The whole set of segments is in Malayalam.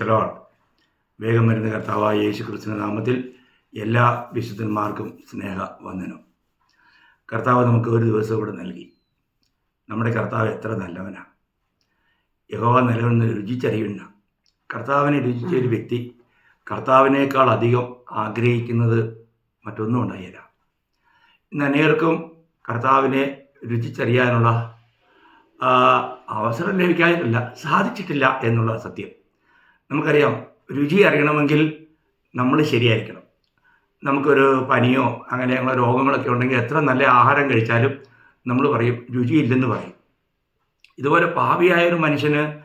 സ്ഥലമാണ് വേഗം വരുന്ന കർത്താവായ യേശു ക്രിസ്തുവിന്റെ നാമത്തിൽ എല്ലാ വിശുദ്ധന്മാർക്കും സ്നേഹ വന്ദനം. കർത്താവ് നമുക്ക് ഒരു ദിവസം കൂടെ നൽകി. നമ്മുടെ കർത്താവ് എത്ര നല്ലവനാണ് യഹോവ നല്ലവനെന്ന് രുചിച്ചറിയുന്ന കർത്താവിനെ രുചിച്ച ഒരു വ്യക്തി കർത്താവിനേക്കാൾ അധികം ആഗ്രഹിക്കുന്നത് മറ്റൊന്നും ഉണ്ടായില്ല. ഇന്ന് അനേകർക്കും കർത്താവിനെ രുചിച്ചറിയാനുള്ള അവസരം ലഭിക്കാനില്ല സാധിച്ചിട്ടില്ല എന്നുള്ള സത്യം. നമുക്കറിയാം രുചി അറിയണമെങ്കിൽ നമ്മൾ ശരിയായിരിക്കണം. നമുക്കൊരു പനിയോ അങ്ങനെയുള്ള രോഗങ്ങളൊക്കെ ഉണ്ടെങ്കിൽ എത്ര നല്ല ആഹാരം കഴിച്ചാലും നമ്മൾ പറയും രുചിയില്ലെന്ന് പറയും. ഇതുപോലെ പാവിയായ ഒരു മനുഷ്യന്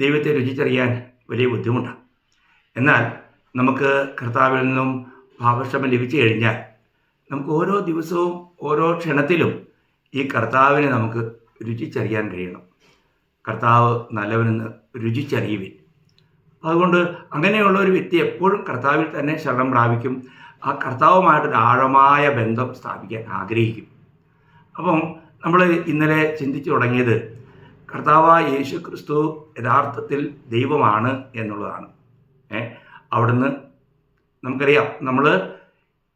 ദൈവത്തെ രുചിച്ചറിയാൻ വലിയ ബുദ്ധിമുട്ടാണ്. എന്നാൽ നമുക്ക് കർത്താവിൽ നിന്നും പാപക്ഷമം ലഭിച്ചു കഴിഞ്ഞാൽ നമുക്ക് ഓരോ ദിവസവും ഓരോ ക്ഷണത്തിലും ഈ കർത്താവിനെ നമുക്ക് രുചിച്ചറിയാൻ കഴിയണം. കർത്താവ് നല്ലവനെന്ന് രുചിച്ചറിയുവിൻ. അതുകൊണ്ട് അങ്ങനെയുള്ള ഒരു വ്യക്തി എപ്പോഴും കർത്താവിൽ തന്നെ ശരണം പ്രാപിക്കും. ആ കർത്താവുമായിട്ടൊരു ആഴമായ ബന്ധം സ്ഥാപിക്കാൻ ആഗ്രഹിക്കും. അപ്പം നമ്മൾ ഇന്നലെ ചിന്തിച്ചു തുടങ്ങിയത് കർത്താവായ യേശു ക്രിസ്തു യഥാർത്ഥത്തിൽ ദൈവമാണ് എന്നുള്ളതാണ്. ഏ അവിടുന്ന് നമുക്കറിയാം നമ്മൾ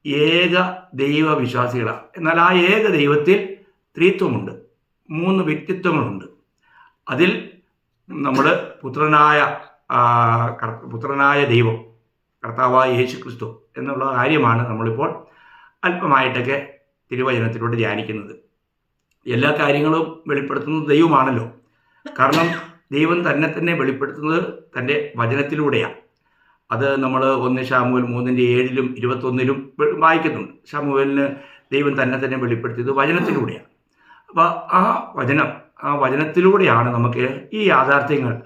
ഏക ദൈവ വിശ്വാസികളാണ് എന്നാൽ ആ ഏക ദൈവത്തിൽ ത്രിത്വമുണ്ട്. മൂന്ന് വ്യക്തിത്വങ്ങളുണ്ട്. അതിൽ നമ്മൾ പുത്രനായ പുത്രനായ ദൈവം കർത്താവായ യേശു ക്രിസ്തു എന്നുള്ള കാര്യമാണ് നമ്മളിപ്പോൾ അല്പമായിട്ടൊക്കെ തിരുവചനത്തിലൂടെ ധ്യാനിക്കുന്നത്. എല്ലാ കാര്യങ്ങളും വെളിപ്പെടുത്തുന്നത് ദൈവമാണല്ലോ. കാരണം ദൈവം തന്നെ തന്നെ വെളിപ്പെടുത്തുന്നത് തന്റെ വചനത്തിലൂടെയാണ്. അത് നമ്മൾ ഒന്ന് ഷാമുവൽ മൂന്നിന്റെ ഏഴിലും ഇരുപത്തൊന്നിലും വായിക്കുന്നുണ്ട്. ഷാമുവലിന് ദൈവം തന്നെ തന്നെ വെളിപ്പെടുത്തിയത് വചനത്തിലൂടെയാണ്. അപ്പോൾ ആ വചനം ആ വചനത്തിലൂടെയാണ് നമുക്ക് ഈ യാഥാർത്ഥ്യങ്ങൾ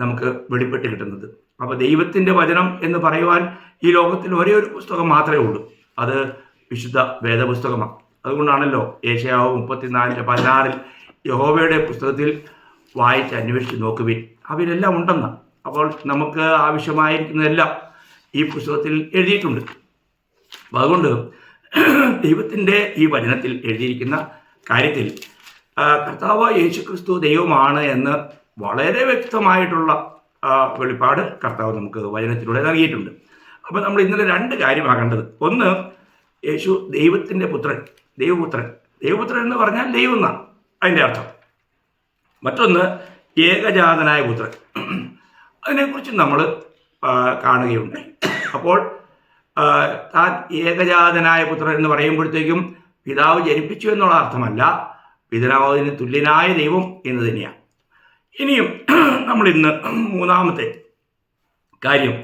നമുക്ക് വെളിപ്പെട്ട് കിട്ടുന്നത്. അപ്പോൾ ദൈവത്തിന്റെ വചനം എന്ന് പറയുവാൻ ഈ ലോകത്തിൽ ഒരേ ഒരു പുസ്തകം മാത്രമേ ഉള്ളൂ. അത് വിശുദ്ധ വേദപുസ്തകമാണ്. അതുകൊണ്ടാണല്ലോ ഏഷ്യാവ് മുപ്പത്തിനാലിന്റെ പതിനാറിൽ യഹോവയുടെ പുസ്തകത്തിൽ വായിച്ച് അന്വേഷിച്ച് നോക്കുവിൻ. അവരെല്ലാം ഉണ്ടെന്ന്. അപ്പോൾ നമുക്ക് ആവശ്യമായിരിക്കുന്നതെല്ലാം ഈ പുസ്തകത്തിൽ എഴുതിയിട്ടുണ്ട്. അപ്പം അതുകൊണ്ട് ദൈവത്തിന്റെ ഈ വചനത്തിൽ എഴുതിയിരിക്കുന്ന കാര്യത്തിൽ കർത്താവ് യേശു ക്രിസ്തു ദൈവമാണ് എന്ന് വളരെ വ്യക്തമായിട്ടുള്ള വെളിപ്പാട് കർത്താവ് നമുക്ക് വചനത്തിലൂടെ നൽകിയിട്ടുണ്ട്. അപ്പോൾ നമ്മൾ ഇന്നലെ രണ്ട് കാര്യമാകേണ്ടത്. ഒന്ന് യേശു ദൈവത്തിന്റെ പുത്രൻ ദൈവപുത്രൻ. ദൈവപുത്രൻ എന്ന് പറഞ്ഞാൽ ദൈവം എന്നാണ് അതിന്റെ അർത്ഥം. മറ്റൊന്ന് ഏകജാതനായ പുത്രൻ. അതിനെക്കുറിച്ച് നമ്മൾ കാണുകയുണ്ട് അപ്പോൾ താൻ ഏകജാതനായ പുത്രൻ എന്ന് പറയുമ്പോഴത്തേക്കും പിതാവ് ജനിപ്പിച്ചു എന്നുള്ള അർത്ഥമല്ല. പിതാവിന് തുല്യനായ ദൈവം എന്ന് തന്നെയാണ്. ഇനിയും നമ്മൾ ഇന്ന് മൂന്നാമത്തെ കാര്യം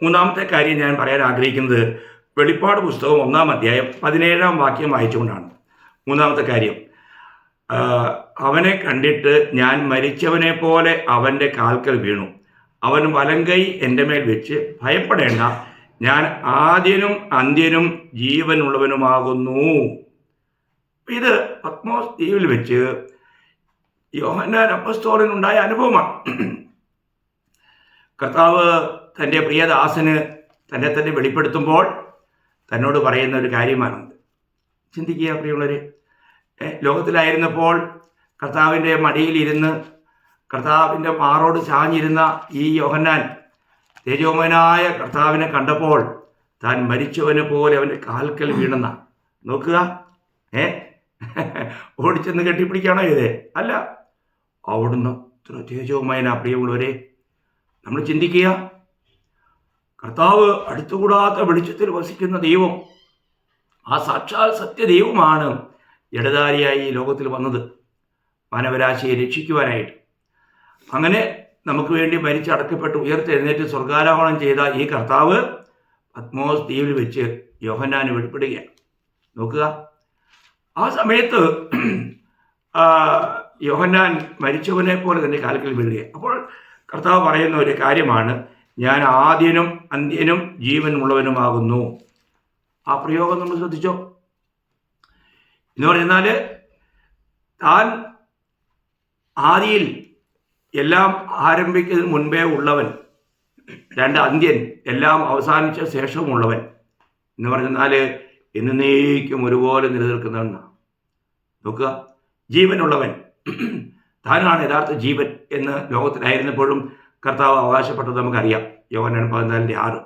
മൂന്നാമത്തെ കാര്യം ഞാൻ പറയാൻ ആഗ്രഹിക്കുന്നത് വെളിപ്പാട് പുസ്തകം ഒന്നാം അധ്യായം പതിനേഴാം വാക്യം വായിച്ചുകൊണ്ടാണ്. മൂന്നാമത്തെ കാര്യം അവനെ കണ്ടിട്ട് ഞാൻ മരിച്ചവനെ പോലെ അവന്റെ കാൽക്കൽ വീണു. അവൻ വലങ്കൈ എന്റെ മേൽ വെച്ച് ഭയപ്പെടേണ്ട ഞാൻ ആദ്യനും അന്ത്യനും ജീവനുള്ളവനുമാകുന്നു. ഇത് പത്മോസ് ദ്വീപിൽ വെച്ച് യോഹന്നാൻ അപ്പസ്തോളിനുണ്ടായ അനുഭവമാണ്. കർത്താവ് തന്റെ പ്രിയദാസന് തന്നെ തന്നെ വെളിപ്പെടുത്തുമ്പോൾ തന്നോട് പറയുന്ന ഒരു കാര്യമാണ് ചിന്തിക്കുക പ്രിയമുള്ളവരെ ഏ, ലോകത്തിലായിരുന്നപ്പോൾ കർത്താവിന്റെ മടിയിലിരുന്ന് കർത്താവിന്റെ മാറോട് ചാഞ്ഞിരുന്ന ഈ യോഹന്നാൻ തേജോമനായ കർത്താവിനെ കണ്ടപ്പോൾ താൻ മരിച്ചവനെ പോലെ അവന്റെ കാൽക്കൽ വീണെന്ന. നോക്കുക. ഏ? ഓടിച്ചെന്ന് കെട്ടിപ്പിടിക്കാണോ ഇതേ? അല്ല. അവിടുന്ന് തേജോമയന പ്രിയമുള്ളവരെ. നമ്മൾ ചിന്തിക്കുക കർത്താവ് അടുത്തുകൂടാത്ത വെളിച്ചത്തിൽ വസിക്കുന്ന ദൈവം ആ സാക്ഷാൽ സത്യദൈവമാണ് ജഡധാരിയായി ഈ ലോകത്തിൽ വന്നത്. മാനവരാശിയെ രക്ഷിക്കുവാനായിട്ട്. അങ്ങനെ നമുക്ക് വേണ്ടി മരിച്ചടക്കപ്പെട്ട് ഉയർത്തെഴുന്നേറ്റ് സ്വർഗാരോഹണം ചെയ്ത ഈ കർത്താവ് പത്മോസ് ദ്വീപിൽ വെച്ച് യോഹന്നാന് വെളിപ്പെടുകയാണ്. നോക്കുക. ആ സമയത്ത് യോഹന്നാൻ മരിച്ചവനെ പോലെ തന്നെ കാൽക്കൽ വീഴുക അപ്പോൾ കർത്താവ് പറയുന്ന ഒരു കാര്യമാണ് ഞാൻ ആദ്യനും അന്ത്യനും ജീവനുള്ളവനുമാകുന്നു ആ പ്രയോഗം നമ്മൾ ശ്രദ്ധിച്ചോ? എന്ന് പറഞ്ഞാൽ താൻ ആദിയിൽ എല്ലാം ആരംഭിക്കുന്നതിന് മുൻപേ ഉള്ളവൻ രണ്ട് അന്ത്യൻ എല്ലാം അവസാനിച്ച ശേഷമുള്ളവൻ എന്ന് പറഞ്ഞാൽ എന്നേക്കും ഒരുപോലെ നിലനിൽക്കുന്നവൻ നോക്കുക ജീവനുള്ളവൻ. താനാണ് യഥാർത്ഥ ജീവൻ എന്ന് ലോകത്തിലായിരുന്നപ്പോഴും കർത്താവ് അവകാശപ്പെട്ടത് നമുക്കറിയാം. യോഗനാണ് പതിനാലിന്റെ ആറ്.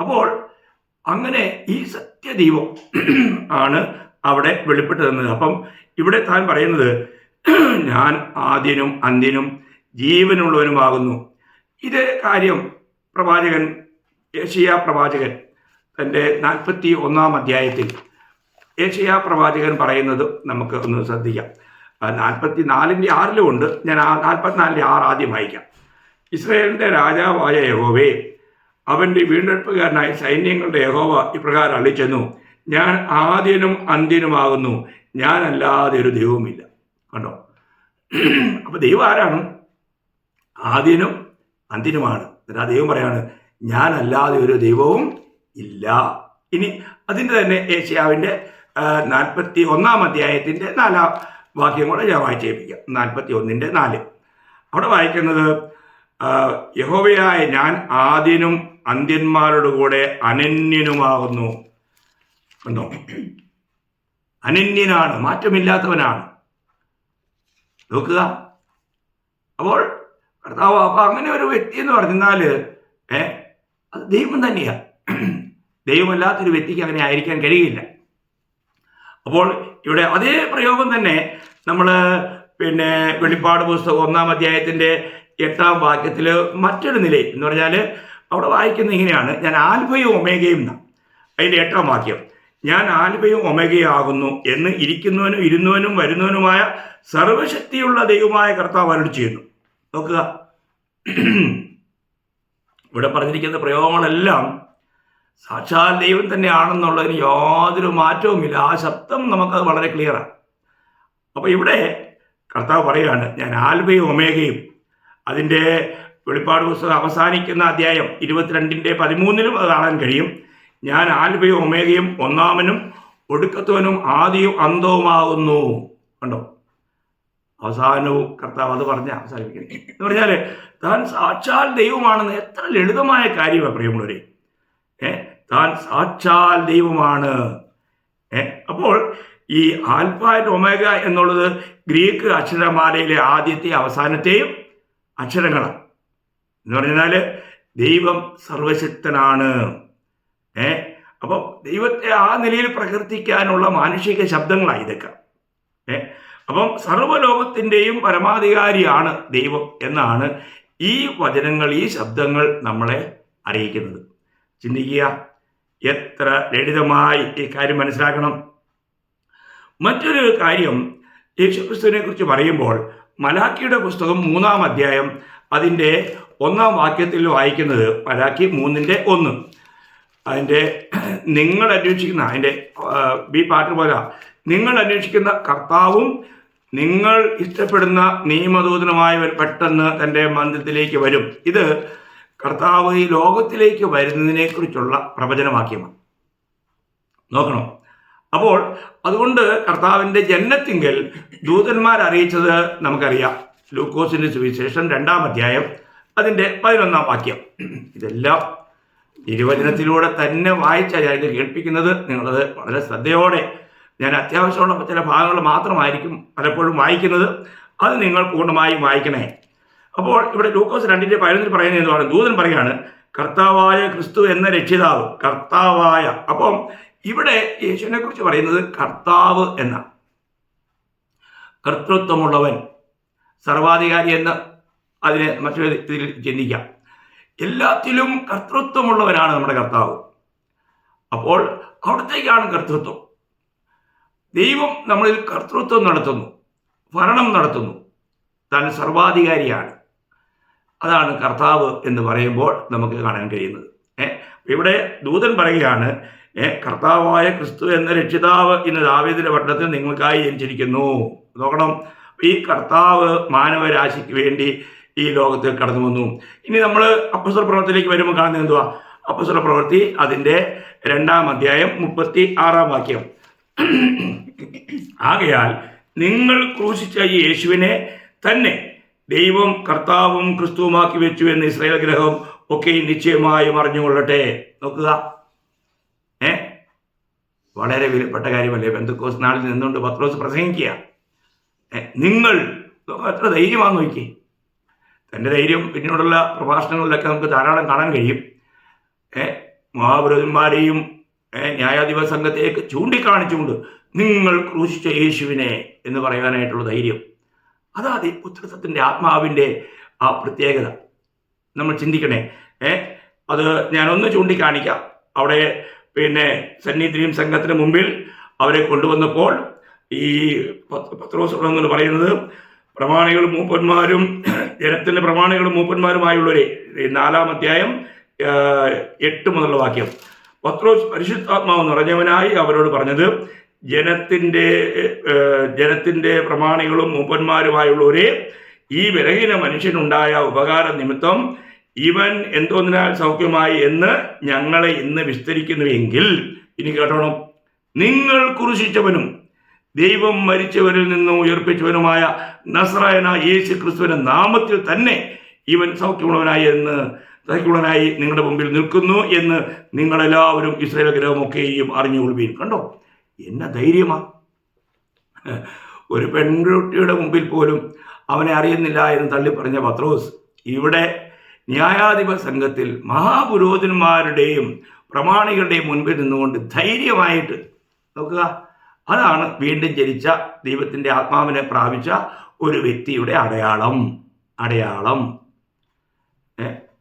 അപ്പോൾ അങ്ങനെ ഈ സത്യദൈവം ആണ് അവിടെ വെളിപ്പെട്ട് തന്നത് അപ്പം ഇവിടെ താൻ പറയുന്നത് ഞാൻ ആദ്യനും അന്ത്യനും ജീവനുള്ളവനുമാകുന്നു. ഇതേ കാര്യം പ്രവാചകൻ ഏഷ്യ പ്രവാചകൻ തന്റെ നാൽപ്പത്തി ഒന്നാം അധ്യായത്തിൽ ഏഷ്യ പ്രവാചകൻ പറയുന്നത് നമുക്ക് ഒന്ന് ശ്രദ്ധിക്കാം. നാൽപ്പത്തി നാലിന്റെ ആറിലുമുണ്ട് ഞാൻ ആ നാൽപ്പത്തിനാലിന്റെ ആറ് ആദ്യം വായിക്കാം. ഇസ്രയേലിന്റെ രാജാവായ യഹോവേ അവന്റെ വീണ്ടെടുപ്പുകാരനായ സൈന്യങ്ങളുടെ യഹോവ ഇപ്രകാരം അളിച്ചെന്നു ഞാൻ ആദ്യനും അന്ത്യനുമാകുന്നു ഞാനല്ലാതെ ഒരു ദൈവവുമില്ല. കണ്ടോ? അപ്പോൾ ദൈവം ആരാണ്? ആദ്യനും അന്ത്യനുമാണ്. എന്നിട്ട് ആ ദൈവം പറയാണ് ഞാനല്ലാതെ ഒരു ദൈവവും ഇല്ല. ഇനി അതിന്റെ തന്നെ ഏഷ്യാവിന്റെ നാൽപ്പത്തി ഒന്നാം അധ്യായത്തിന്റെ നാലാം വാക്യം കൂടെ ഞാൻ വായിച്ചേപ്പിക്കാം നാൽപ്പത്തി ഒന്നിന്റെ നാല്. അവിടെ വായിക്കുന്നത് യഹോവയായ ഞാൻ ആദ്യനും അന്ത്യന്മാരുടെ കൂടെ അനന്യനുമാകുന്നു എന്തോ അനന്യനാണ് മാറ്റമില്ലാത്തവനാണ്. നോക്കുക. അപ്പോൾ കർത്താവ് അപ്പൊ അങ്ങനെ ഒരു വ്യക്തി എന്ന് പറഞ്ഞാൽ ഏ അത് ദൈവം തന്നെയാണ് ദൈവമല്ലാത്തൊരു വ്യക്തിക്ക് അങ്ങനെ ആയിരിക്കാൻ കഴിയില്ല. അപ്പോൾ ഇവിടെ അതേ പ്രയോഗം തന്നെ നമ്മൾ പിന്നെ വെളിപ്പാട് പുസ്തകം ഒന്നാം അധ്യായത്തിന്റെ എട്ടാം വാക്യത്തിൽ മറ്റൊരു നിലയിൽ എന്ന് പറഞ്ഞാൽ അവിടെ വായിക്കുന്നത് ഇങ്ങനെയാണ്. ഞാൻ ആൽഫയും ഒമേഗയും എന്നാണ് അതിന്റെ എട്ടാം വാക്യം. ഞാൻ ആൽഫയും ഒമേഗയും ആകുന്നു എന്ന് ഇരിക്കുന്നവനും ഇരുന്നവനും വരുന്നവനുമായ സർവശക്തിയുള്ള ദൈവമായ കർത്താവ് അരുടെ ചെയ്യുന്നു. നോക്കുക. ഇവിടെ പറഞ്ഞിരിക്കുന്ന പ്രയോഗങ്ങളെല്ലാം സാക്ഷാൽ ദൈവം തന്നെയാണെന്നുള്ളതിന് യാതൊരു മാറ്റവുമില്ല. ആ ശബ്ദം നമുക്കത് വളരെ ക്ലിയറാണ് അപ്പോൾ ഇവിടെ കർത്താവ് പറയുകയാണ് ഞാൻ ആൽബയും ഒമേഗയും. അതിന്റെ വെളിപ്പാട് പുസ്തകം അവസാനിക്കുന്ന അധ്യായം ഇരുപത്തിരണ്ടിന്റെ പതിമൂന്നിലും അത് കാണാൻ കഴിയും. ഞാൻ ആൽബയും ഒമേഗയും ഒന്നാമനും ഒടുക്കത്തവനും ആദ്യവും അന്തവുമാകുന്നു കണ്ടോ? അവസാനവും കർത്താവ് അത് പറഞ്ഞ് അവസാനിപ്പിക്കുന്നത് എന്ന് പറഞ്ഞാൽ താൻ സാക്ഷാൽ ദൈവമാണെന്ന് എത്ര ലളിതമായ കാര്യമാണ് പ്രിയമുള്ളവരെ. താൻ സാക്ഷാൽ ദൈവമാണ്. അപ്പോൾ ഈ ആൽഫ ആൻഡ് ഒമേഗ എന്നുള്ളത് ഗ്രീക്ക് അക്ഷരമാലയിലെ ആദ്യത്തെ അവസാനത്തെയും അക്ഷരങ്ങളാണ്. എന്ന് പറഞ്ഞാൽ ദൈവം സർവശക്തനാണ്. ഏ അപ്പോൾ ദൈവത്തെ ആ നിലയിൽ പ്രകീർത്തിക്കാനുള്ള മാനുഷിക ശബ്ദങ്ങളാണ് ഇതൊക്കെ. ഏ അപ്പം സർവലോകത്തിന്റെയും പരമാധികാരിയാണ് ദൈവം എന്നാണ് ഈ വചനങ്ങൾ ഈ ശബ്ദങ്ങൾ നമ്മളെ അറിയിക്കുന്നത്. ചിന്തിക്കുക. എത്ര ലളിതമായി ഈ കാര്യം മനസ്സിലാക്കണം? മറ്റൊരു കാര്യം യേശുക്രിസ്തുവിനെ കുറിച്ച് പറയുമ്പോൾ മലാക്കിയുടെ പുസ്തകം മൂന്നാം അധ്യായം അതിന്റെ ഒന്നാം വാക്യത്തിൽ വായിക്കുന്നത് മലാക്കി മൂന്നിന്റെ ഒന്ന്. അതിന്റെ നിങ്ങൾ അന്വേഷിക്കുന്ന അതിന്റെ ബി പാട്ട് പോലെ നിങ്ങൾ അന്വേഷിക്കുന്ന കർത്താവും നിങ്ങൾ ഇഷ്ടപ്പെടുന്ന നിയമദൂതനുമായവൻ പെട്ടെന്ന് തന്റെ മന്ദിരത്തിലേക്ക് വരും. ഇത് കർത്താവ് ഈ ലോകത്തിലേക്ക് വരുന്നതിനെക്കുറിച്ചുള്ള പ്രവചനവാക്യമാണ്. നോക്കണം? അപ്പോൾ അതുകൊണ്ട് കർത്താവിന്റെ ജന്നത്തിങ്കൽ ദൂതന്മാർ അറിയിച്ചത് നമുക്കറിയാം. ലൂക്കോസിന്റെ സുവിശേഷം രണ്ടാം അധ്യായം അതിന്റെ പതിനൊന്നാം വാക്യം. ഇതെല്ലാം തിരുവചനത്തിലൂടെ തന്നെ വായിച്ചാൽ ഞാൻ ഇത് കേൾപ്പിക്കുന്നത് നിങ്ങളത് വളരെ ശ്രദ്ധയോടെ ഞാൻ അത്യാവശ്യമുള്ള ചില ഭാഗങ്ങൾ മാത്രമായിരിക്കും പലപ്പോഴും വായിക്കുന്നത്. അത് നിങ്ങൾ പൂർണമായും വായിക്കണേ. അപ്പോൾ ഇവിടെ ലൂക്കോസ് രണ്ടിന്റെ പതിനൊന്നിൽ പറയുന്നത് എന്താണ് ദൂതൻ പറയാണ് കർത്താവായ ക്രിസ്തു എന്ന രക്ഷിതാവ് കർത്താവായ. അപ്പം ഇവിടെ യേശുവിനെ കുറിച്ച് പറയുന്നത് കർത്താവ് എന്ന കർത്തൃത്വമുള്ളവൻ സർവാധികാരി എന്ന് അതിനെ മറ്റൊരു ഇതിൽ ചിന്തിക്കാം. എല്ലാത്തിലും കർത്തൃത്വമുള്ളവനാണ് നമ്മുടെ കർത്താവ്. അപ്പോൾ അവിടത്തേക്കാണ് കർത്തൃത്വം. ദൈവം നമ്മളിൽ കർത്തൃത്വം നടത്തുന്നു ഭരണം നടത്തുന്നു. താൻ സർവാധികാരിയാണ്. അതാണ് കർത്താവ് എന്ന് പറയുമ്പോൾ നമുക്ക് കാണാൻ കഴിയുന്നത്. ഇവിടെ ദൂതൻ പറയുകയാണ് കർത്താവായ ക്രിസ്തു എന്ന രക്ഷിതാവ് ഇന്ന് ദാവീദിന്റെ പട്ടണത്തിൽ നിങ്ങൾക്കായി ജനിച്ചിരിക്കുന്നു. നോക്കണം ഈ കർത്താവ് മാനവരാശിക്ക് വേണ്ടി ഈ ലോകത്ത് കടന്നു വന്നു. ഇനി നമ്മൾ അപ്പസ്വല പ്രവർത്തിയിലേക്ക് വരുമ്പോൾ കാണുന്നത് എന്തുവാ? അപ്പസ്വല പ്രവൃത്തി അതിന്റെ രണ്ടാം അധ്യായം മുപ്പത്തി ആറാം വാക്യം. ആകയാൽ നിങ്ങൾ ക്രൂശിച്ച ഈ യേശുവിനെ തന്നെ ദൈവം കർത്താവും ക്രിസ്തുവുമാക്കി വെച്ചു എന്ന് ഇസ്രായേൽ ഗ്രഹം ഒക്കെ നിശ്ചയമായും അറിഞ്ഞുകൊള്ളട്ടെ. നോക്കുക. ഏ? വളരെ വിലപ്പെട്ട കാര്യമല്ലേ? ബന്ധുക്കോസ് നാളിൽ നിന്നുകൊണ്ട് പത്രോസ് പ്രസംഗിക്കുക. നിങ്ങൾ എത്ര ധൈര്യമാണെന്ന് നോക്കി തന്റെ ധൈര്യം പിന്നീടുള്ള പ്രഭാഷണങ്ങളിലൊക്കെ നമുക്ക് ധാരാളം കാണാൻ കഴിയും. മഹാപുരന്മാരെയും ന്യായാധിപ സംഘത്തെയൊക്കെ ചൂണ്ടിക്കാണിച്ചുകൊണ്ട് നിങ്ങൾ ക്രൂശിച്ച യേശുവിനെ എന്ന് പറയാനായിട്ടുള്ള ധൈര്യം. അതാ ദൈ- പുത്രത്വത്തിന്റെ ആത്മാവിന്റെ ആ പ്രത്യേകത. നമ്മൾ ചിന്തിക്കണേ. ഏ? അത് ഞാനൊന്ന് ചൂണ്ടിക്കാണിക്കാം. അവിടെ പിന്നെ സന്നിധിയും സംഘത്തിന് മുമ്പിൽ അവരെ കൊണ്ടുവന്നപ്പോൾ ഈ പത്രോസ് എന്ന് പറയുന്നത് പ്രമാണികളും മൂപ്പന്മാരും ജനത്തിന്റെ പ്രമാണികളും മൂപ്പന്മാരുമായുള്ളവരെ നാലാം അധ്യായം എട്ട് മുതലുള്ള വാക്യം. പത്രോസ് പരിശുദ്ധാത്മാവ് നിറഞ്ഞവനായി അവരോട് പറഞ്ഞത് ജനത്തിന്റെ ജനത്തിന്റെ പ്രമാണികളും മൂപ്പന്മാരുമായുള്ളവരെ ഈ വിലഹീന മനുഷ്യനുണ്ടായ ഉപകാര നിമിത്തം ഇവൻ എന്തോന്നിനാൽ സൗഖ്യമായി എന്ന് ഞങ്ങളെ ഇന്ന് വിസ്തരിക്കുന്നുവെങ്കിൽ ഇനി കേട്ടോണം. നിങ്ങൾ കുറിശിച്ചവനും ദൈവം മരിച്ചവരിൽ നിന്നും ഉയർപ്പിച്ചവനുമായ നസ്രായന യേശു ക്രിസ്തുവിന്റെ നാമത്തിൽ തന്നെ ഇവൻ സൗഖ്യമുള്ളവനായി എന്ന് സൗഖ്യമുള്ളവനായി നിങ്ങളുടെ മുമ്പിൽ നിൽക്കുന്നു എന്ന് നിങ്ങളെല്ലാവരും ഇസ്രായേൽ ഗ്രഹമൊക്കെയും അറിഞ്ഞുകൊള്ളുകയും കണ്ടോ? എന്ന ധൈര്യമാ. ഒരു പെൺകുട്ടിയുടെ മുമ്പിൽ പോലും അവനെ അറിയുന്നില്ല എന്ന് തള്ളി പറഞ്ഞ പത്രോസ് ഇവിടെ ന്യായാധിപ സംഘത്തിൽ മഹാപുരോഹിതന്മാരുടെയും പ്രമാണികളുടെയും മുൻപിൽ നിന്നുകൊണ്ട് ധൈര്യമായിട്ട് നോക്കുക. അതാണ് വീണ്ടും ജനിച്ച ദൈവത്തിന്റെ ആത്മാവിനെ പ്രാപിച്ച ഒരു വ്യക്തിയുടെ അടയാളം. അടയാളം.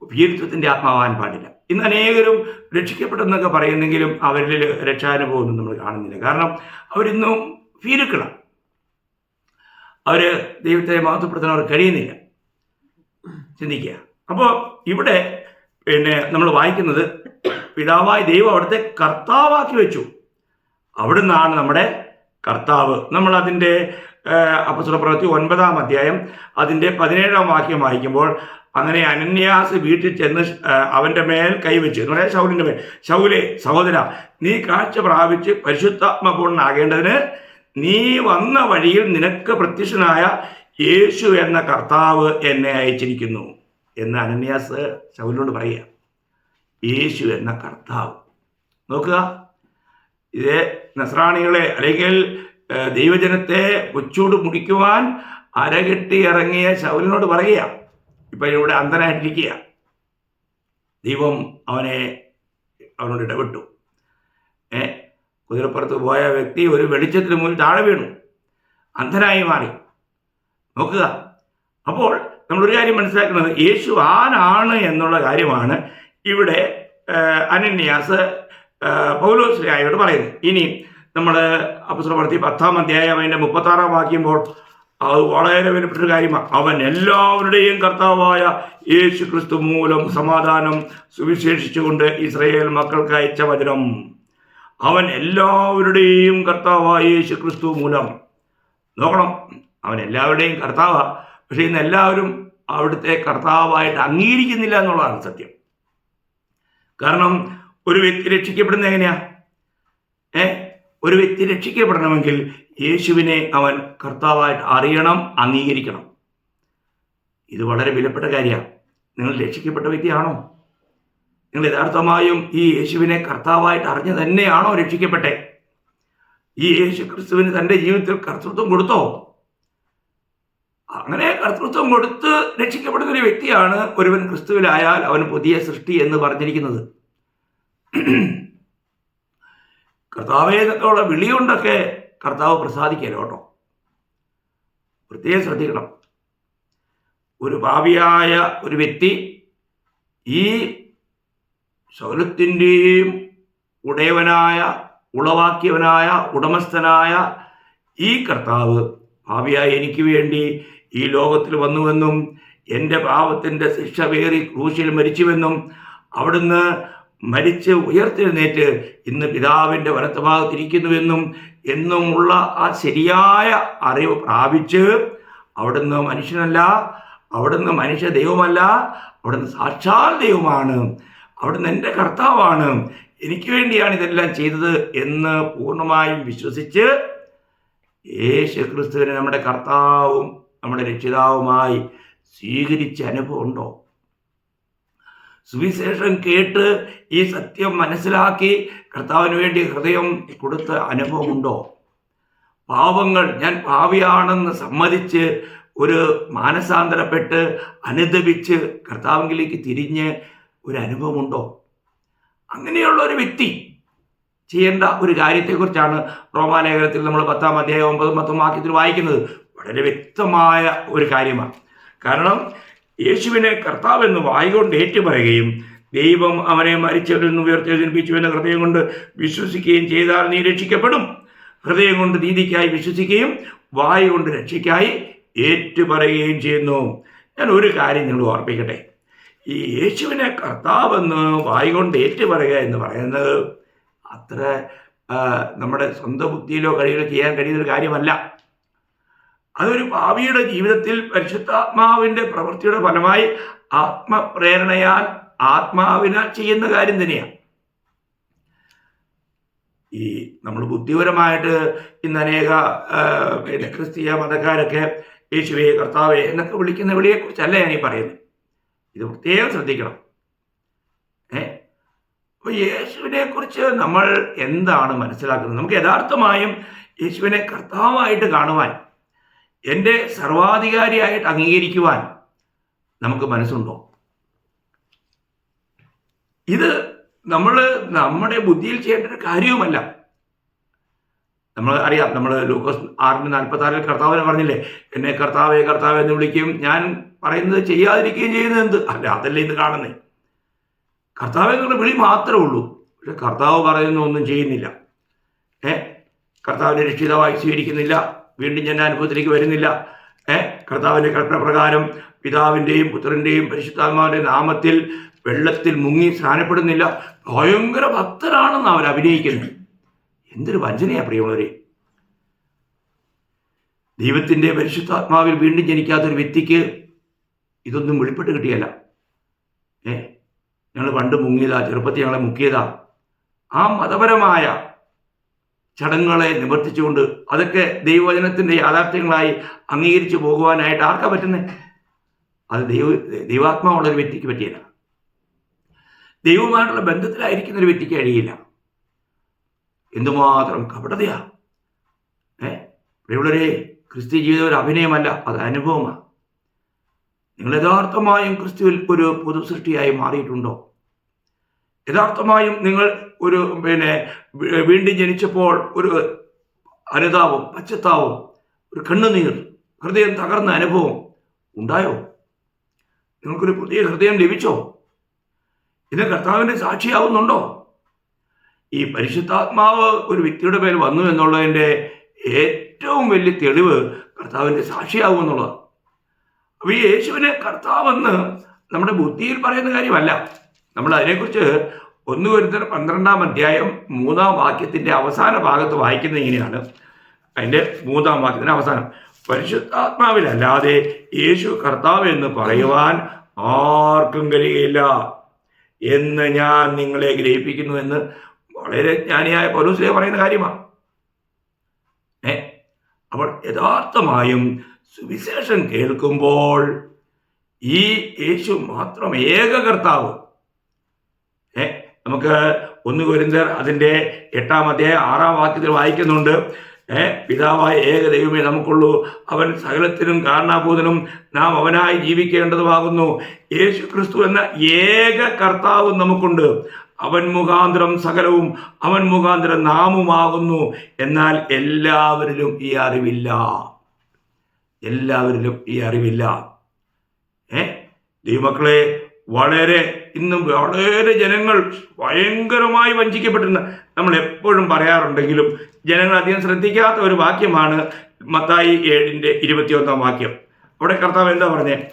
വീരത്വത്തിന്റെ ആത്മാവാൻ പാടില്ല. ഇന്ന് അനേകരും രക്ഷിക്കപ്പെട്ടെന്നൊക്കെ പറയുന്നെങ്കിലും അവരിൽ രക്ഷാനുഭവമൊന്നും നമ്മൾ കാണുന്നില്ല. കാരണം അവരിന്നും ഭീരുക്കളാണ് അവർ ദൈവത്തെ മഹത്വപ്പെടുത്താൻ അവർ കഴിയുന്നില്ല. ചിന്തിക്കുക. അപ്പോൾ ഇവിടെ പിന്നെ നമ്മൾ വായിക്കുന്നത് പിതാവായ ദൈവം അവിടുത്തെ കർത്താവാക്കി വെച്ചു. അവിടുന്നാണ് നമ്മുടെ കർത്താവ്. നമ്മൾ അതിന്റെ അപ്പസുര പ്രവൃത്തി ഒൻപതാം അധ്യായം അതിന്റെ പതിനേഴാം വാക്യം വായിക്കുമ്പോൾ അങ്ങനെ അനന്യാസ് വീട്ടിൽ ചെന്ന് അവന്റെ മേൽ കൈവച്ചു എന്ന് പറയാം ശൗലിന്റെ മേൽ. ശൗലെ സഹോദര നീ കാഴ്ച പ്രാപിച്ച് പരിശുദ്ധാത്മപൂർണനാകേണ്ടതിന് നീ വന്ന വഴിയിൽ നിനക്ക് പ്രത്യക്ഷനായ യേശു എന്ന കർത്താവ് എന്നെ അയച്ചിരിക്കുന്നു. എന്ന് അനന്യാസ് ശൗലിനോട് പറയുക. യേശു എന്ന കർത്താവ്. നോക്കുക. ഇത് നസ്രാണികളെ അല്ലെങ്കിൽ ദൈവജനത്തെ കൊച്ചൂട് മുടിക്കുവാൻ അരകെട്ടി ഇറങ്ങിയ ശൗലിനോട് പറയുക. ഇപ്പൊ ഇവിടെ അന്ധനായിട്ടിരിക്കുക ദൈവം അവനെ അവനോട് ഇടപെട്ടു. ഏ കുതിരപ്പുറത്ത് പോയ വ്യക്തി ഒരു വെളിച്ചത്തിന് മുന്നിൽ താഴെ വീണു. അന്ധനായി മാറി. നോക്കുക. അപ്പോൾ നമ്മളൊരു കാര്യം മനസ്സിലാക്കുന്നത്. യേശു ആരാണ് എന്നുള്ള കാര്യമാണ് ഇവിടെ അനന്യാസ് പൗലോസ് രായോട് പറയുന്നത്. ഇനി നമ്മൾ അപ്പസ്രവർത്തി പത്താം അധ്യായം അതിന്റെ മുപ്പത്താറാം വാക്യുമ്പോൾ അത് വളരെ വിലപ്പെട്ടൊരു കാര്യമാണ് അവൻ എല്ലാവരുടെയും കർത്താവായ യേശു ക്രിസ്തു മൂലം സമാധാനം സുവിശേഷിച്ചുകൊണ്ട് ഇസ്രയേൽ മക്കൾക്ക് അയച്ച വചനം. അവൻ എല്ലാവരുടെയും കർത്താവായ യേശു ക്രിസ്തു മൂലം. നോക്കണം അവൻ എല്ലാവരുടെയും കർത്താവാ. പക്ഷെ ഇന്ന് എല്ലാവരും അവിടുത്തെ കർത്താവായിട്ട് അംഗീകരിക്കുന്നില്ല എന്നുള്ളതാണ് സത്യം. കാരണം ഒരു വ്യക്തി രക്ഷിക്കപ്പെടുന്നത് എങ്ങനെയാ? ഏ? ഒരു വ്യക്തി രക്ഷിക്കപ്പെടണമെങ്കിൽ യേശുവിനെ അവൻ കർത്താവായിട്ട് അറിയണം അംഗീകരിക്കണം. ഇത് വളരെ വിലപ്പെട്ട കാര്യമാണ്. നിങ്ങൾ രക്ഷിക്കപ്പെട്ട വ്യക്തിയാണോ? നിങ്ങൾ യഥാർത്ഥമായും ഈ യേശുവിനെ കർത്താവായിട്ട് അറിഞ്ഞു തന്നെയാണോ രക്ഷിക്കപ്പെട്ടെ? ഈ യേശു ക്രിസ്തുവിന് തന്റെ ജീവിതത്തിൽ കർത്തൃത്വം കൊടുത്തോ? അങ്ങനെ കർത്തൃത്വം കൊടുത്ത് രക്ഷിക്കപ്പെടുന്ന ഒരു വ്യക്തിയാണ് ഒരുവൻ ക്രിസ്തുവിലായാൽ അവൻ പുതിയ സൃഷ്ടി എന്ന് പറഞ്ഞിരിക്കുന്നത്. കർത്താവേ എന്നൊക്കെയുള്ള വിളി കൊണ്ടൊക്കെ കർത്താവ് പ്രസാദിക്കല്ലോ കേട്ടോ. പ്രത്യേകം ശ്രദ്ധിക്കണം. ഒരു ഭാവിയായ ഒരു വ്യക്തി ഈ സൗലത്തിന്റെയും ഉടയവനായ ഉളവാക്കിയവനായ ഉടമസ്ഥനായ ഈ കർത്താവ് ഭാവിയായി എനിക്ക് വേണ്ടി ഈ ലോകത്തിൽ വന്നുവെന്നും എന്റെ പാപത്തിന്റെ ശിക്ഷ വേറി ക്രൂശിൽ മരിച്ചുവെന്നും അവിടുന്ന് മരിച്ച് ഉയർത്തെഴുന്നേറ്റ് ഇന്ന് പിതാവിന്റെ വലത്ത് ഭാഗത്തിരിക്കുന്നുവെന്നും എന്നുമുള്ള ആ ശരിയായ അറിവ് പ്രാപിച്ച് അവിടുന്ന് മനുഷ്യനല്ല അവിടുന്ന് മനുഷ്യ ദൈവമല്ല അവിടുന്ന് സാക്ഷാൽ ദൈവമാണ് അവിടുന്ന് എന്റെ കർത്താവാണ് എനിക്ക് വേണ്ടിയാണ് ഇതെല്ലാം ചെയ്തത് എന്ന് പൂർണമായും വിശ്വസിച്ച് യേശു ക്രിസ്തുവിനെ നമ്മുടെ കർത്താവും നമ്മുടെ രക്ഷിതാവുമായി സ്വീകരിച്ച അനുഭവം ഉണ്ടോ? സുവിശേഷം കേട്ട് ഈ സത്യം മനസ്സിലാക്കി കർത്താവിന് വേണ്ടി ഹൃദയം കൊടുത്ത അനുഭവമുണ്ടോ? പാവങ്ങൾ ഞാൻ പാവിയാണെന്ന് സമ്മതിച്ച് ഒരു മാനസാന്തരപ്പെട്ട് അനുദപിച്ച് കർത്താവിലേക്ക് തിരിഞ്ഞ് ഒരു അനുഭവമുണ്ടോ? അങ്ങനെയുള്ള ഒരു വ്യക്തി ചെയ്യേണ്ട ഒരു കാര്യത്തെക്കുറിച്ചാണ് റോമാലേഖനത്തിൽ നമ്മൾ പത്താം അധ്യായം ഒമ്പതും പത്തും വാക്യത്തിൽ വായിക്കുന്നത്. വളരെ വ്യക്തമായ ഒരു കാര്യമാണ്. കാരണം യേശുവിനെ കർത്താവെന്ന് വായികൊണ്ട് ഏറ്റുപറയുകയും ദൈവം അവനെ മരിച്ചവരിൽ നിന്ന് ഉയർത്തെഴുന്നേൽപ്പിച്ചുവെന്ന് ഹൃദയം കൊണ്ട് വിശ്വസിക്കുകയും ചെയ്താൽ നീ രക്ഷിക്കപ്പെടും. ഹൃദയം കൊണ്ട് നീതിക്കായി വിശ്വസിക്കുകയും വായു കൊണ്ട് രക്ഷയ്ക്കായി ഏറ്റുപറയുകയും ചെയ്യുന്നു. ഞാൻ ഒരു കാര്യം നിങ്ങൾ ഓർപ്പിക്കട്ടെ. ഈ യേശുവിനെ കർത്താവെന്ന് വായു കൊണ്ട് ഏറ്റുപറയുക എന്ന് പറയുന്നത് അത്ര നമ്മുടെ സ്വന്തം ബുദ്ധിയിലോ കഴിയിലോ ചെയ്യാൻ കഴിയുന്നൊരു കാര്യമല്ല. അതൊരു ഭാവിയുടെ ജീവിതത്തിൽ പരിശുദ്ധാത്മാവിന്റെ പ്രവൃത്തിയുടെ ഫലമായി ആത്മപ്രേരണയാൽ ആത്മാവിനാൽ ചെയ്യുന്ന കാര്യം തന്നെയാണ്. ഈ നമ്മൾ ബുദ്ധിപരമായിട്ട് ഇന്ന് അനേക ക്രിസ്തീയ മതക്കാരൊക്കെ യേശുവെ കർത്താവെ എന്നൊക്കെ വിളിക്കുന്ന വിളിയെക്കുറിച്ചല്ല ഞാൻ ഈ പറയുന്നത്. ഇത് പ്രത്യേകം ശ്രദ്ധിക്കണം. ഏ? അപ്പോൾ യേശുവിനെ കുറിച്ച് നമ്മൾ എന്താണ് മനസ്സിലാക്കുന്നത്? നമുക്ക് യഥാർത്ഥമായും യേശുവിനെ കർത്താവായിട്ട് കാണുവാൻ എന്റെ സർവാധികാരിയായിട്ട് അംഗീകരിക്കുവാൻ നമുക്ക് മനസ്സുണ്ടോ? ഇത് നമ്മൾ നമ്മുടെ ബുദ്ധിയിൽ ചെയ്യേണ്ട ഒരു കാര്യവുമല്ല. നമ്മൾ അറിയാം നമ്മൾ ലൂക്കോസ് ആറിന് നാൽപ്പത്തി ആറിൽ കർത്താവിനെ പറഞ്ഞില്ലേ എന്നെ കർത്താവേ കർത്താവ് എന്ന് വിളിക്കും. ഞാൻ പറയുന്നത് ചെയ്യാതിരിക്കുകയും ചെയ്യുന്നത് എന്ത്? അല്ല അതല്ലേ ഇത് കാണുന്നേ. കർത്താവ് എന്നുള്ള വിളി മാത്രമേ ഉള്ളൂ. പക്ഷെ കർത്താവ് പറയുന്ന ഒന്നും ചെയ്യുന്നില്ല. ഏ? കർത്താവിനെ രക്ഷിതാവായി സ്വീകരിക്കുന്നില്ല. വീണ്ടും ഞാൻ അനുഭവത്തിലേക്ക് വരുന്നില്ല. ഏ? കർത്താവിന്റെ കൽപ്പന പ്രകാരം പിതാവിന്റെയും പുത്രന്റെയും പരിശുദ്ധാത്മാവിന്റെ നാമത്തിൽ വെള്ളത്തിൽ മുങ്ങി സ്നാനപ്പെടുന്നില്ല. ഭയങ്കര ഭക്തരാണെന്ന് അവർ അഭിനയിക്കുന്നത് എന്തൊരു വഞ്ചനയാ പ്രിയമുള്ളവരെ. ദൈവത്തിന്റെ പരിശുദ്ധാത്മാവിൽ വീണ്ടും ജനിക്കാത്തൊരു വ്യക്തിക്ക് ഇതൊന്നും വെളിപ്പെട്ട് കിട്ടിയല്ല. ഏ? ഞങ്ങൾ പണ്ട് മുങ്ങിയതാ ചെറുപ്പത്തിൽ ഞങ്ങളെ മുക്കിയതാ. ആ മതപരമായ ചടങ്ങുകളെ നിവർത്തിച്ചുകൊണ്ട് അതൊക്കെ ദൈവവചനത്തിന്റെ യാഥാർത്ഥ്യങ്ങളായി അംഗീകരിച്ചു പോകുവാനായിട്ട് ആർക്കാ പറ്റുന്നത് അത് ദൈവ ദൈവാത്മാവുള്ള ഒരു വ്യക്തിക്ക് പറ്റിയില്ല. ദൈവവുമായിട്ടുള്ള ബന്ധത്തിലായിരിക്കുന്ന ഒരു വ്യക്തിക്ക് കഴിയില്ല. എന്തുമാത്രം കപടതയാ. ഏ? പ്രിയമുള്ളവരെ ക്രിസ്ത്യ ജീവിതം ഒരു അഭിനയമല്ല അത് അനുഭവമാണ് നിങ്ങൾ യഥാർത്ഥമായും ക്രിസ്തുവിൽ ഒരു പൊതു സൃഷ്ടിയായി മാറിയിട്ടുണ്ടോ? യഥാർത്ഥമായും നിങ്ങൾ ഒരു പിന്നെ വീണ്ടും ജനിച്ചപ്പോൾ ഒരു അനുതാപം പച്ചത്താവും ഒരു കണ്ണുനീർ ഹൃദയം തകർന്ന അനുഭവം ഉണ്ടായോ? നിങ്ങൾക്കൊരു പുതിയ ഹൃദയം ലഭിച്ചോ? ഇത് കർത്താവിന്റെ സാക്ഷിയാവുന്നുണ്ടോ? ഈ പരിശുദ്ധാത്മാവ് ഒരു വ്യക്തിയുടെ മേൽ വന്നു എന്നുള്ളതിന്റെ ഏറ്റവും വലിയ തെളിവ് കർത്താവിന്റെ സാക്ഷിയാവും എന്നുള്ളത് അപ്പോൾ ഈ യേശുവിനെ കർത്താവെന്ന് നമ്മുടെ ബുദ്ധിയിൽ പറയുന്ന കാര്യമല്ല. നമ്മൾ അതിനെക്കുറിച്ച് ഒന്ന് വരുത്തർ പന്ത്രണ്ടാം അധ്യായം മൂന്നാം വാക്യത്തിന്റെ അവസാന ഭാഗത്ത് വായിക്കുന്നത് ഇങ്ങനെയാണ്. അതിന്റെ മൂന്നാം വാക്യത്തിന്റെ അവസാനം. പരിശുദ്ധാത്മാവിലല്ലാതെ യേശു കർത്താവ് എന്ന് പറയുവാൻ ആർക്കും കഴിയില്ല എന്ന് ഞാൻ നിങ്ങളെ ഗ്രഹിപ്പിക്കുന്നു എന്ന് വളരെ ജ്ഞാനിയായ പൗലോസിലെ പറയുന്ന കാര്യമാണ്. ഏ? അപ്പോൾ യഥാർത്ഥമായും സുവിശേഷം കേൾക്കുമ്പോൾ ഈ യേശു മാത്രം ഏക കർത്താവ്. നമുക്ക് ഒന്ന് കുരിന്തർ അതിന്റെ എട്ടാം അധ്യായം ആറാം വാക്യത്തിൽ വായിക്കുന്നുണ്ട്. പിതാവായ ഏക ദൈവമേ നമുക്കുള്ളൂ. അവൻ സകലത്തിനും കാരണാഭൂതനും നാം അവനായി ജീവിക്കേണ്ടതുമാകുന്നു. യേശു ക്രിസ്തു എന്ന ഏക കർത്താവും നമുക്കുണ്ട്. അവൻ മുഖാന്തരം സകലവും അവൻ മുഖാന്തരം നാമുമാകുന്നു. എന്നാൽ എല്ലാവരിലും ഈ അറിവില്ല. എല്ലാവരിലും ഈ അറിവില്ല. ഏ ദൈവമക്കളെ വളരെ ഇന്നും വളരെ ജനങ്ങൾ ഭയങ്കരമായി വഞ്ചിക്കപ്പെട്ടിരുന്ന നമ്മൾ എപ്പോഴും പറയാറുണ്ടെങ്കിലും ജനങ്ങൾ അധികം ശ്രദ്ധിക്കാത്ത ഒരു വാക്യമാണ് മത്തായി ഏഴിന്റെ ഇരുപത്തിയൊന്നാം വാക്യം. അവിടെ കർത്താവ് എന്താ പറഞ്ഞേ?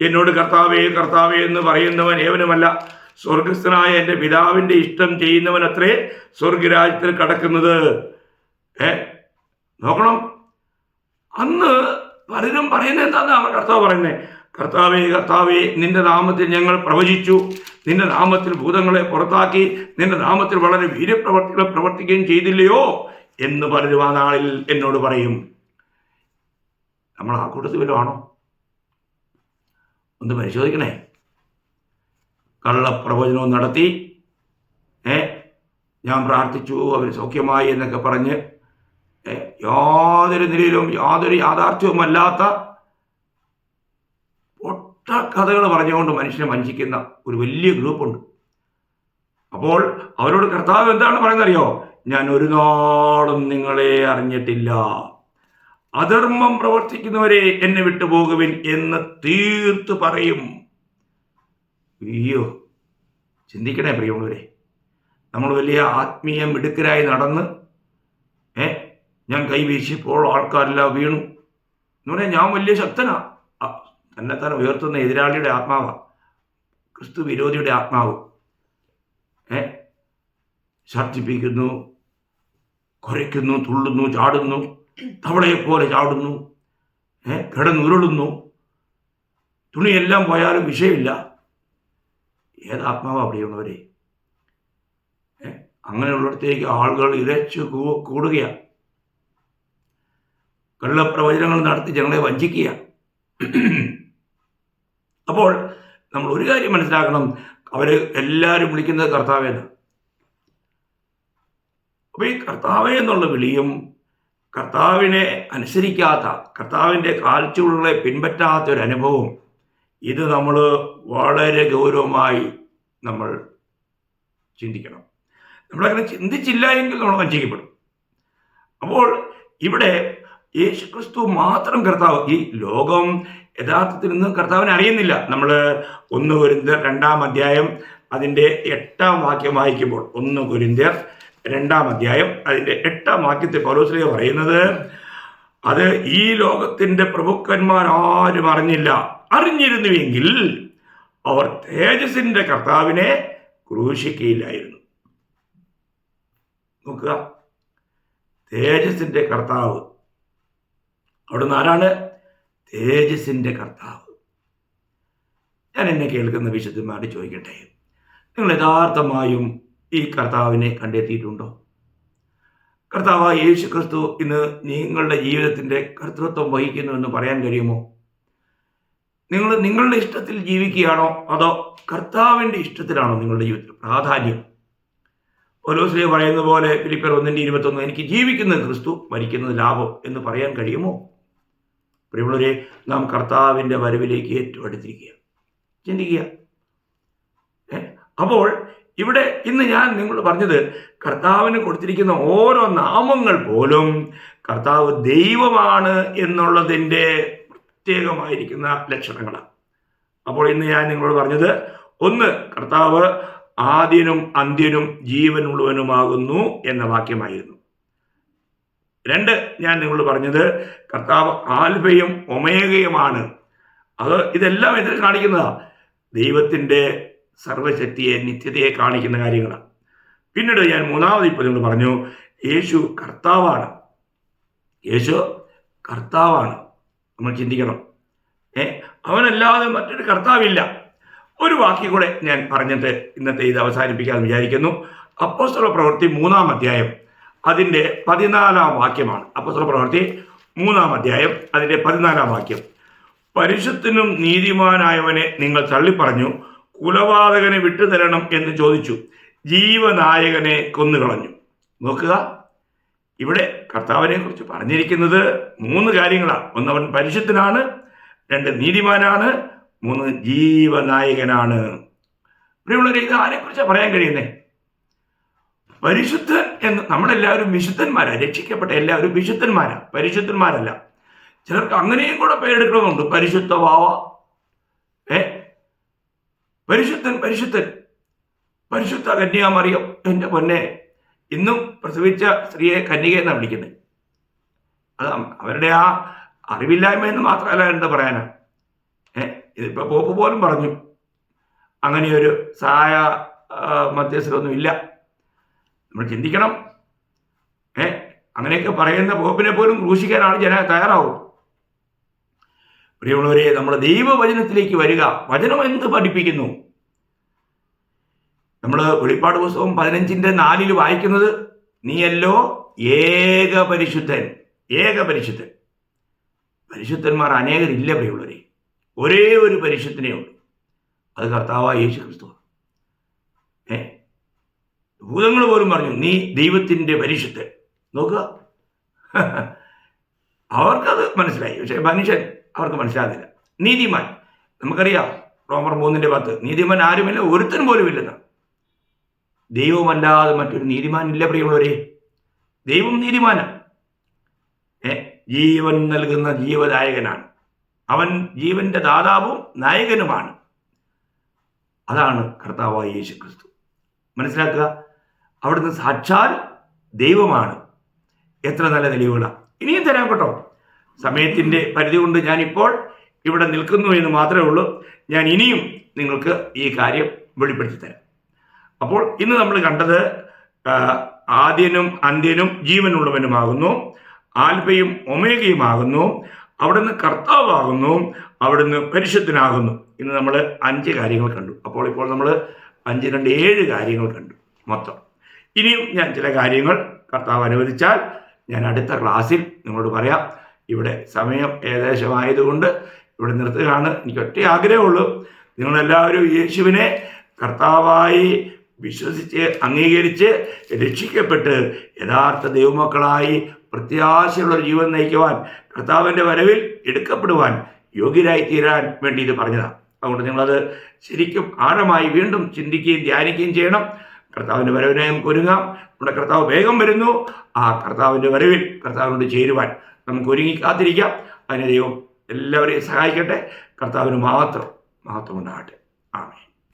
എന്നോട് കർത്താവേ കർത്താവേ എന്ന് പറയുന്നവൻ ഏവനുമല്ല. സ്വർഗസ്ഥനായ എന്റെ പിതാവിന്റെ ഇഷ്ടം ചെയ്യുന്നവൻ അത്രേ സ്വർഗരാജ്യത്തിൽ കടക്കുന്നത്. ഏ? നോക്കണം. അന്ന് പലരും പറയുന്നത് എന്താണെന്ന് കർത്താവ് പറയുന്നത് കർത്താവേ കർത്താവേ നിന്റെ നാമത്തിൽ ഞങ്ങൾ പ്രവചിച്ചു. നിന്റെ നാമത്തിൽ ഭൂതങ്ങളെ പുറത്താക്കി. നിന്റെ നാമത്തിൽ വളരെ വീര്യപ്രവർത്തികൾ പ്രവർത്തിക്കുകയും ചെയ്തില്ലയോ എന്ന് പലരും ആ നാളിൽ എന്നോട് പറയും. നമ്മൾ ആ കൂട്ടത്തിൽ വരുവാണോ ഒന്ന് പരിശോധിക്കണേ. കള്ളപ്രവചനവും നടത്തി ഏ ഞാൻ പ്രാർത്ഥിച്ചു അവർ സൗഖ്യമായി എന്നൊക്കെ പറഞ്ഞ് യാതൊരു നിലയിലും യാതൊരു യാഥാർത്ഥ്യവുമല്ലാത്ത കഷ്ടകഥകൾ പറഞ്ഞുകൊണ്ട് മനുഷ്യനെ വഞ്ചിക്കുന്ന ഒരു വലിയ ഗ്രൂപ്പുണ്ട്. അപ്പോൾ അവരോട് കർത്താവ് എന്താണ് പറയുന്നറിയോ? ഞാൻ ഒരു നാളും നിങ്ങളെ അറിഞ്ഞിട്ടില്ല. അധർമ്മം പ്രവർത്തിക്കുന്നവരെ എന്നെ വിട്ടുപോകുവിൻ എന്ന് തീർത്ത് പറയും. അയ്യോ ചിന്തിക്കണേ പ്രിയമുള്ളവരെ. നമ്മൾ വലിയ ആത്മീയ മിടുക്കരായി നടന്ന് ഏ ഞാൻ കൈവീശിയപ്പോൾ ആൾക്കാരെല്ലാം വീണു. എന്ന് പറഞ്ഞാൽ ഞാൻ വലിയ ശക്തനാ. ആ, തന്നെത്താൻ ഉയർത്തുന്ന എതിരാളിയുടെ ആത്മാവാണ് ക്രിസ്തു വിരോധിയുടെ ആത്മാവ്. ഏ? ഛർദ്ദിപ്പിക്കുന്നു കുരയ്ക്കുന്നു തുള്ളുന്നു ചാടുന്നു തവളയെപ്പോലെ ചാടുന്നു ഏ? കിടന്നുരുളുന്നു. തുണിയെല്ലാം പോയാലും വിഷയമില്ല. ഏതാത്മാവ് അവിടെയുള്ളവരെ അങ്ങനെയുള്ളിടത്തേക്ക് ആളുകൾ ഇരച്ചു കൂടുകയാണ് കള്ളപ്രവചനങ്ങൾ നടത്തി ജനങ്ങളെ വഞ്ചിക്കുക അപ്പോൾ നമ്മൾ ഒരു കാര്യം മനസ്സിലാക്കണം. അവർ എല്ലാവരും വിളിക്കുന്നത് കർത്താവേന്ന്. അപ്പോൾ ഈ കർത്താവേ എന്നുള്ള വിളിയും കർത്താവിനെ അനുസരിക്കാത്ത കർത്താവിന്റെ കാൽച്ചുവടുകളെ പിൻപറ്റാത്ത ഒരു അനുഭവം ഇത് നമ്മൾ വളരെ ഗൗരവമായി നമ്മൾ ചിന്തിക്കണം. നമ്മളങ്ങനെ ചിന്തിച്ചില്ല എങ്കിൽ നമ്മൾ വഞ്ചിക്കപ്പെടും. അപ്പോൾ ഇവിടെ യേശുക്രിസ്തു മാത്രം കർത്താവ്. ഈ ലോകം യഥാർത്ഥത്തിൽ ഒന്നും കർത്താവിനെ അറിയുന്നില്ല. നമ്മൾ ഒന്ന് കുരിന്തർ രണ്ടാം അധ്യായം അതിന്റെ എട്ടാം വാക്യം വായിക്കുമ്പോൾ ഒന്ന് കുരിന്തർ രണ്ടാം അധ്യായം അതിന്റെ എട്ടാം വാക്യത്തിൽ പൗലോസ്ലിയ പറയുന്നത് അത് ഈ ലോകത്തിന്റെ പ്രഭുക്കന്മാർ ആരും അറിഞ്ഞില്ല. അറിഞ്ഞിരുന്നുവെങ്കിൽ അവർ തേജസിന്റെ കർത്താവിനെ ക്രൂശിക്കയില്ലായിരുന്നു നോക്കുക. തേജസിന്റെ കർത്താവ് അവിടുന്ന് ആരാണ്? തേജസിന്റെ കർത്താവ്. ഞാൻ എന്നെ കേൾക്കുന്ന വിശുദ്ധന്മാരോട് ചോദിക്കട്ടെ നിങ്ങൾ യഥാർത്ഥമായും ഈ കർത്താവിനെ കണ്ടെത്തിയിട്ടുണ്ടോ? കർത്താവ് യേശു ക്രിസ്തു ഇന്ന് നിങ്ങളുടെ ജീവിതത്തിന്റെ കർത്തൃത്വം വഹിക്കുന്നു എന്ന് പറയാൻ കഴിയുമോ? നിങ്ങൾ നിങ്ങളുടെ ഇഷ്ടത്തിൽ ജീവിക്കുകയാണോ അതോ കർത്താവിന്റെ ഇഷ്ടത്തിലാണോ നിങ്ങളുടെ ജീവിതത്തിൽ പ്രാധാന്യം? ഒലോസ്ലിയ പറയുന്ന പോലെ ഫിലിപ്പർ ഒന്നിന്റെ ഇരുപത്തൊന്ന് എനിക്ക് ജീവിക്കുന്നത് ക്രിസ്തു മരിക്കുന്നത് ലാഭം എന്ന് പറയാൻ കഴിയുമോ? പ്രിയമുള്ളവരെ നാം കർത്താവിന്റെ വരവിലേക്ക് ഏറ്റവും അടുത്തിരിക്കുക ചിന്തിക്കുക? അപ്പോൾ ഇവിടെ ഇന്ന് ഞാൻ നിങ്ങളോട് പറഞ്ഞത് കർത്താവിന് കൊടുത്തിരിക്കുന്ന ഓരോ നാമങ്ങൾ പോലും കർത്താവ് ദൈവമാണ് എന്നുള്ളതിന്റെ പ്രത്യേകമായിരിക്കുന്ന ലക്ഷണങ്ങളാണ്. അപ്പോൾ ഇന്ന് ഞാൻ നിങ്ങളോട് പറഞ്ഞത് ഒന്ന് കർത്താവ് ആദ്യനും അന്ത്യനും ജീവനുള്ളവനുമാകുന്നു എന്ന വാക്യമായിരുന്നു. രണ്ട് ഞാൻ നിങ്ങളോട് പറഞ്ഞത് കർത്താവ് ആൽഫയും ഒമേഗയുമാണ്. അത് ഇതെല്ലാം ഇതിൽ കാണിക്കുന്നതാ. ദൈവത്തിന്റെ സർവശക്തിയെ നിത്യതയെ കാണിക്കുന്ന കാര്യങ്ങളാണ് പിന്നീട് ഞാൻ മൂന്നാമത് ഇപ്പോൾ നിങ്ങൾ പറഞ്ഞു യേശു കർത്താവാണ്. യേശു കർത്താവാണ്. നമ്മൾ ചിന്തിക്കണം. ഏ അവനല്ലാതെ മറ്റൊരു കർത്താവില്ല. ഒരു വാക്കി കൂടെ ഞാൻ പറഞ്ഞിട്ട് ഇന്നത്തെ ഇത് അവസാനിപ്പിക്കാൻ വിചാരിക്കുന്നു. അപ്പോസ്തല പ്രവൃത്തി മൂന്നാം അധ്യായം അതിന്റെ പതിനാലാം വാക്യമാണ്. അപ്പോസ്തല പ്രവർത്തി മൂന്നാം അധ്യായം അതിന്റെ പതിനാലാം വാക്യം. പരിശുദ്ധനും നീതിമാനായവനെ നിങ്ങൾ തള്ളിപ്പറഞ്ഞു കുലപാതകനെ വിട്ടുതരണം എന്ന് ചോദിച്ചു. ജീവനായകനെ കൊന്നുകളഞ്ഞു. നോക്കുക. ഇവിടെ കർത്താവിനെ കുറിച്ച് പറഞ്ഞിരിക്കുന്നത് മൂന്ന് കാര്യങ്ങളാണ്. ഒന്ന് അവൻ പരിശുദ്ധനാണ് രണ്ട് നീതിമാനാണ് മൂന്ന് ജീവനായകനാണ്. പ്രിയമുള്ളവരെ ഇത് ആരെക്കുറിച്ചാണ് പറയാൻ കഴിയുന്നേ? പരിശുദ്ധൻ എന്ന് നമ്മളെല്ലാവരും വിശുദ്ധന്മാരാ രക്ഷിക്കപ്പെട്ട എല്ലാവരും വിശുദ്ധന്മാരാ പരിശുദ്ധന്മാരല്ല. ചിലർക്ക് അങ്ങനെയും കൂടെ പേരെടുക്കണമെന്നുണ്ട് പരിശുദ്ധ വാവ. ഏ? പരിശുദ്ധൻ പരിശുദ്ധൻ. പരിശുദ്ധ കന്യാമറിയം എന്റെ പൊന്നെ. ഇന്നും പ്രസവിച്ച സ്ത്രീയെ കന്യക എന്നാണ് വിളിക്കുന്നത്. അത് അവരുടെ ആ അറിവില്ലായ്മ എന്ന് മാത്രമല്ല എന്താ പറയാനാ? ഏ? ഇതിപ്പോൾ പോപ്പ് പോലും പറഞ്ഞു. അങ്ങനെയൊരു സഹായ മധ്യസ്ഥരൊന്നും ഇല്ല നമ്മൾ ചിന്തിക്കണം. ഏ അങ്ങനെയൊക്കെ പറയുന്ന പോപ്പിനെ പോലും ക്രൂശിക്കാനാണ് ജന തയ്യാറാവും. പ്രിയമുള്ളവരെ നമ്മൾ ദൈവവചനത്തിലേക്ക് വരിക. വചനം എന്ത് പഠിപ്പിക്കുന്നു? നമ്മൾ വെളിപ്പാട് പുസ്തകം പതിനഞ്ചിന്റെ നാലിൽ വായിക്കുന്നത് നീയല്ലോ ഏക പരിശുദ്ധൻ ഏക പരിശുദ്ധൻ. പരിശുദ്ധന്മാർ അനേകരില്ല പ്രിയമുള്ളവരെ. ഒരേ ഒരു പരിശുദ്ധനേ ഉള്ളൂ. അത് കർത്താവായ യേശു ക്രിസ്തു ഏ ഭൂതങ്ങൾ പോലും പറഞ്ഞു നീ ദൈവത്തിന്റെ പരിശുദ്ധൻ നോക്കുക. അവർക്കത് മനസ്സിലായി. പക്ഷേ മനുഷ്യൻ അവർക്ക് മനസ്സിലാകുന്നില്ല. നീതിമാൻ. നമുക്കറിയാം റോമർ മൂന്നിന്റെ പത്ത് നീതിമാൻ ആരുമില്ല ഒരുത്തൻ പോലും ഇല്ലെന്ന്. ദൈവമല്ലാതെ മറ്റൊരു നീതിമാൻ ഇല്ല പ്രിയമുള്ളവരെ. ദൈവം നീതിമാനാണ് ജീവൻ നൽകുന്ന ജീവദായകനാണ്. അവൻ ജീവന്റെ ദാതാവും നായകനുമാണ്. അതാണ് കർത്താവായ യേശു ക്രിസ്തു മനസ്സിലാക്കുക? അവിടുന്ന് സാക്ഷാൽ ദൈവമാണ്. എത്ര നല്ല തെളിവുകളാണ് ഇനിയും തരാം കേട്ടോ. സമയത്തിന്റെ പരിധി കൊണ്ട് ഞാനിപ്പോൾ ഇവിടെ നിൽക്കുന്നു എന്ന് മാത്രമേ ഉള്ളൂ. ഞാൻ ഇനിയും നിങ്ങൾക്ക് ഈ കാര്യം വെളിപ്പെടുത്തി തരാം. അപ്പോൾ ഇന്ന് നമ്മൾ കണ്ടത് ആദ്യനും അന്ത്യനും ജീവനുള്ളവനുമാകുന്നു. ആൽഫയും ഒമേഗയുമാകുന്നു. അവിടുന്ന് കർത്താവാകുന്നു. അവിടുന്ന് പരിശുദ്ധനാകുന്നു. ഇന്ന് നമ്മൾ അഞ്ച് കാര്യങ്ങൾ കണ്ടു. അപ്പോൾ ഇപ്പോൾ നമ്മൾ അഞ്ച് രണ്ട് ഏഴ് കാര്യങ്ങൾ കണ്ടു മൊത്തം. ഇനിയും ഞാൻ ചില കാര്യങ്ങൾ കർത്താവ് അനുവദിച്ചാൽ ഞാൻ അടുത്ത ക്ലാസ്സിൽ നിങ്ങളോട് പറയാം. ഇവിടെ സമയം ഏകദേശമായതുകൊണ്ട് ഇവിടെ നിർത്തുകയാണ്. എനിക്ക് ഒറ്റ ആഗ്രഹമുള്ളൂ നിങ്ങളെല്ലാവരും യേശുവിനെ കർത്താവായി വിശ്വസിച്ച് അംഗീകരിച്ച് രക്ഷിക്കപ്പെട്ട് യഥാർത്ഥ ദൈവമക്കളായി പ്രത്യാശയുള്ള ജീവൻ നയിക്കുവാൻ കർത്താവിന്റെ വരവിൽ എടുക്കപ്പെടുവാൻ യോഗ്യരായി തീരാൻ വേണ്ടി ഇത് പറഞ്ഞതാണ് അതുകൊണ്ട് നിങ്ങളത് ശരിക്കും ആഴമായി വീണ്ടും ചിന്തിക്കുകയും ധ്യാനിക്കുകയും ചെയ്യണം. കർത്താവിന്റെ വരവിനെ നമുക്ക് ഒരുങ്ങാം. നമ്മുടെ കർത്താവ് വേഗം വരുന്നു. ആ കർത്താവിന്റെ വരവിൽ കർത്താവിനോട് ചേരുവാൻ നമുക്ക് ഒരുങ്ങി കാത്തിരിക്കാം. അതിന് ദൈവം എല്ലാവരെയും സഹായിക്കട്ടെ. കർത്താവിന് മാത്രം മാത്രം ഉണ്ടാകട്ടെ. ആമേ